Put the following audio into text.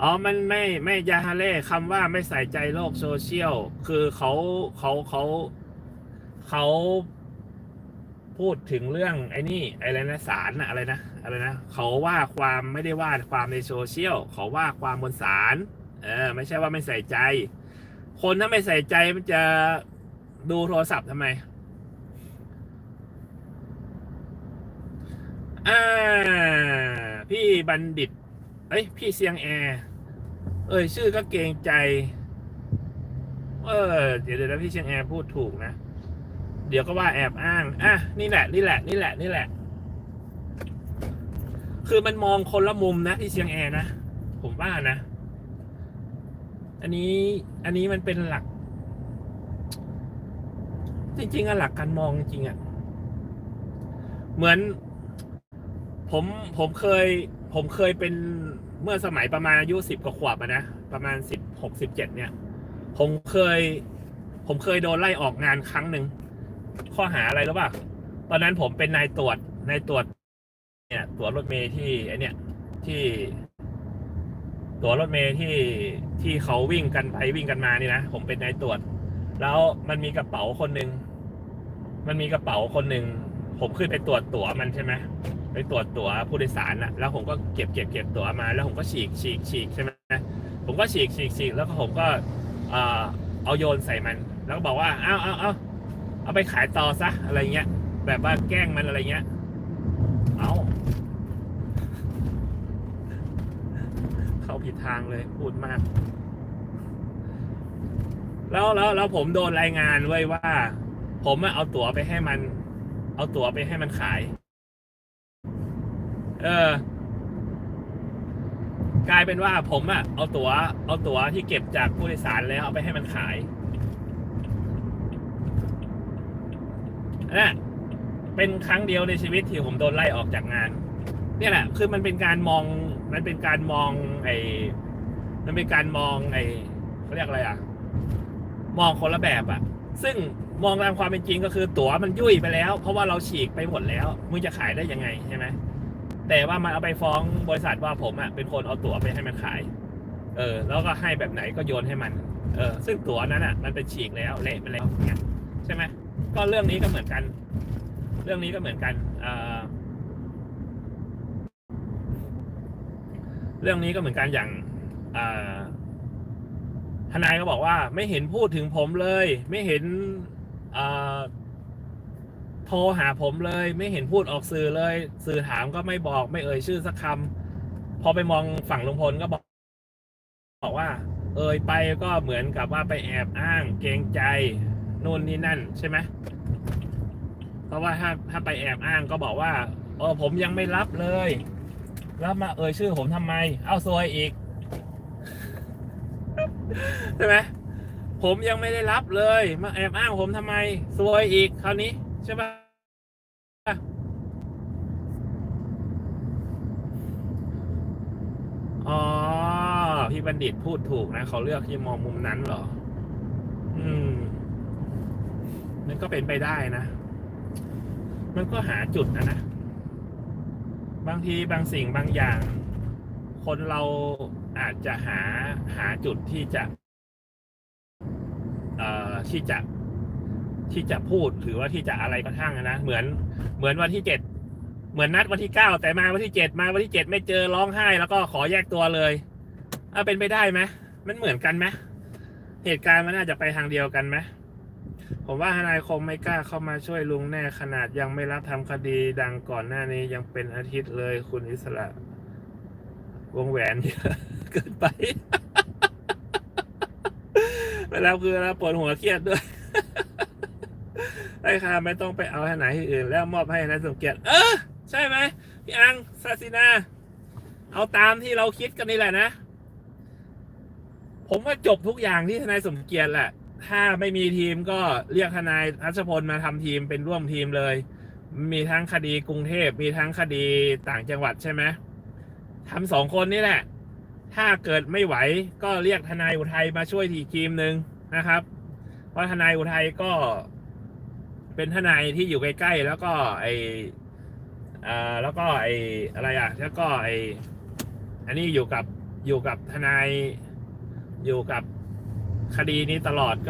อ๋อ มันไม่ไม่ยาฮาเล่คำว่าไม่ใส่ใจโลกโซเชียล คือเขาเขาเขาเขาพูดถึงเรื่องไอ้นี่อะไรนะสารนะอะไรนะอะไรนะเขาว่าความไม่ได้ว่าความในโซเชียลเขาว่าความบนสารเออไม่ใช่ว่าไม่ใส่ใจ คนถ้าไม่ใส่ใจมันจะดูโทรศัพท์ทำไมอ่าพี่บัณฑิต อ้ยพี่เซียงแอร์เอ้ยชื่อก็เกรงใจ เออ เดี๋ยวเดี๋ยวนะพี่เชียงแอร์พูดถูกนะ เดี๋ยวก็ว่าแอบอ้าง อะ นี่แหละ นี่แหละ นี่แหละ นี่แหละ คือมันมองคนละมุมนะพี่เชียงแอร์นะ ผมว่านะ อันนี้ อันนี้มันเป็นหลัก จริงๆอะหลักการมองจริงอะเหมือน ผม ผมเคย ผมเคยเป็นเมื่อสมัยประมาณอายุสิบกว่าขวบนะ ประมาณสิบหกสิบเจ็ดเนี่ย ผมเคย ผมเคยโดนไล่ออกงานครั้งหนึ่ง ข้อหาอะไรรู้ป่ะ ตอนนั้นผมเป็นนายตรวจนายตรวจ เนี่ยตั๋วรถเมย์ที่ไอเนี่ยที่ตั๋วรถเมย์ที่ที่เขาวิ่งกันไปวิ่งกันมานี่นะผมเป็นนายตรวจ แล้วมันมีกระเป๋าคนหนึ่งมันมีกระเป๋าคนหนึ่งผมขึ้นไปตรวจตั๋วมันใช่ไหม ไปตรวจตั๋วผู้โดยสารนะแล้วผมก็เก็บเก็บเก็บตั๋วมา แล้วผมก็ฉีกฉีกฉีกใช่ไหมผมก็ฉีกฉีกฉีกแล้วก็ผมก็เอาโยนใส่มัน แล้วก็บอกว่าเอาเอาเอาเอาไปขายต่อซะอะไรเงี้ย แบบว่าแกล้งมันอะไรเงี้ย เอาเข้าผิดทางเลยพูดมาก แล้วแล้วแล้วผมโดนรายงานไว้ว่า ผมเอาตั๋วไปให้มัน เอาตั๋วไปให้มันขาย เออ กลายเป็นว่าผมอะเอาตัว๋ว เอาตั๋วที่เก็บจากผู้โดยสารแล้วเอาไปให้มันขายนะเป็นครั้งเดียวในชีวิตที่ผมโดนไล่ออกจากงาน เนี่ยแหละ คือมันเป็นการมอง มันเป็นการมองไอ้มันเป็นการมองไอ้เขาเรียกอะไรอะมองคนละแบบอะซึ่งมองตามความเป็นจริงก็คือตั๋วมันยุ่ยไปแล้ว เพราะว่าเราฉีกไปหมดแล้วมึงจะขายได้ยังไงใช่ไหม แต่ว่ามันเอาไปฟ้องบริษัทว่าผมอะเป็นคนเอาตั๋วไปให้มันขาย เออ แล้วก็ให้แบบไหนก็โยนให้มัน เออ ซึ่งตั๋วนั้นอะ มันเป็นฉีกแล้วเละไปแล้วเนี่ยใช่ไหมก็เรื่องนี้ก็เหมือนกัน เรื่องนี้ก็เหมือนกันเออเรื่องนี้ก็เหมือนกันอย่างอ่าทนายก็บอกว่าไม่เห็นพูดถึงผมเลย ไม่เห็นอ่าโท รหาผมเลย ไม่เห็นพูดออกสื่อเลย สื่อถามก็ไม่บอกไม่เอ่ยชื่อสักคำพอไปมองฝั่งลุงพลก็บอก บอกว่า เอ่ยไปก็เหมือนกับว่าไปแอบอ้าง เกรงใจนู่นนี่นั่นใช่ไหมเพราะว่าถ้าถ้าไปแอบอ้างก็บอกว่าเออผมยังไม่รับเลยแล้วมาเอ่ยชื่อผมทำไม เอาซวยอีกใช่ไหมผมยังไม่ได้รับเลย มาแอบอ้างผมทำไมซวยอีกคราวนี้ใช่ปะอ๋อ พี่บัณฑิตพูดถูกนะเขาเลือกที่มองมุมนั้นเหรอ อืม มันก็เป็นไปได้นะ มันก็หาจุดนะนะ บางทีบางสิ่งบางอย่าง คนเราอาจจะหาหาจุดที่จะ เอ่อที่จะที่จะพูดหรือว่าที่จะอะไรก็ช่งนะเหมือนเหมือนวันที่เจ็ดเหมือนนัดวันที่เก้าแต่มาวันที่เจ็ดมาวันที่เจ็ดไม่เจอร้องไห้ แล้วก็ขอแยกตัวเลย เอาเป็นไปได้ไหมมันเหมือนกันไหมเหตุการณ์มันน่าจะไปทางเดียวกันไหมผมว่าทนายคงไม่กล้าเข้ามาช่วยลุงแน่ขนาดยังไม่รับทำคดีดังก่อนหน้านี้ยังเป็นอาทิตย์เลยคุณอิสระ วงแหวนเยอะเกินไปเวลาคือเวลาปวดหัวเครียดด้วยไอ้ค่ะไม่ต้องไปเอาให้ไหนที่อื่น แล้วมอบให้นายสมเกียรติเออ ใช่ไหมพี่อังซาซินา เอาตามที่เราคิดกันนี่แหละนะ ผมว่าจบทุกอย่างที่ทนายสมเกียรติแหละ ถ้าไม่มีทีมก็เรียกทนายรัชพลมาทำทีมเป็นร่วมทีมเลย มีทั้งคดีกรุงเทพมีทั้งคดีต่างจังหวัดใช่ไหมทำสองคนนี่แหละ ถ้าเกิดไม่ไหวก็เรียกทนายอุทัยมาช่วยทีทีมหนึ่งนะครับ เพราะทนายอุทัยก็เป็นทนายที่อยู่ใกล้ๆแล้วก็ไออ่าแล้วก็ไออะไรอะ แล้วก็ไออันนี้อยู่กับอยู่กับทนาย อยู่กับคดีนี้ตลอด